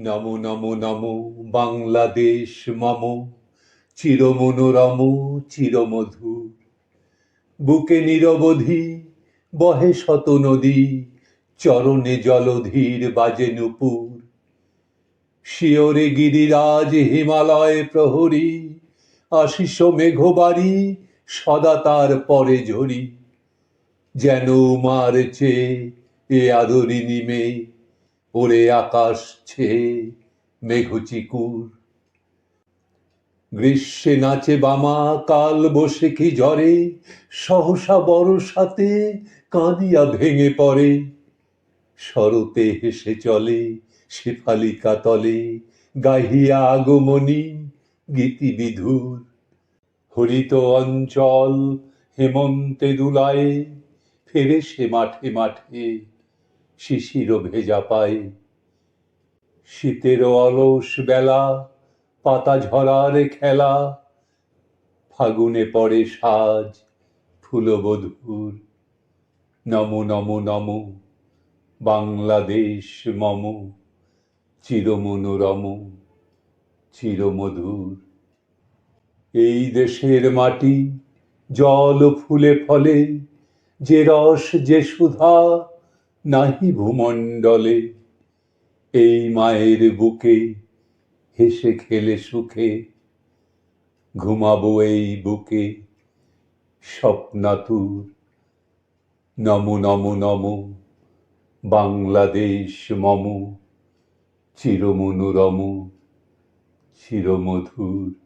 নমো নমো নমো, বাংলাদেশ মম, চিরমনোরম, চিরমধুর। বুকে নিরবধি বহে শত নদী, চরণে জলধীর বাজে নুপুর। শিওরে গিরিরাজ হিমালয় প্রহরী, আশিস মেঘবাড়ি সদা তার পরে ঝরি। যেন মারছে এ আদরিনী মেয়ে। ওরে আকাশ ছেয়ে মেঘচিকুর। গ্রীষ্মে নাচে বামা, কাল বসে কি ঝরে সহসা বরসাতে কাঁদিয়া ভেঙে পড়ে। শরতে হেসে চলে শেফালিকা তলে, গাহিয়া আগমনী গীতি বিধুর। হরিত অঞ্চল হেমন্তে দুলায়ে ফেরে সে মাঠে মাঠে শিশির ভেজা পায়ে শীতের অলস বেলা, পাতা ঝরার খেলা। ফাগুনে পড়ে সাজ, ফুলবধূর। নমো নমো নমো, বাংলাদেশ মম, চিরমনোরম, চিরমধুর। এই দেশের মাটি, জল ফুলে ফলে, যে রস, যে সুধা নাহি ভূমণ্ডলে এই মায়ের বুকে হেসে খেলে সুখে, ঘুমাবো এই বুকে স্বপ্নাতুর। নমো নমো নমো, বাংলাদেশ মম, চিরমনোরম, চিরমধুর।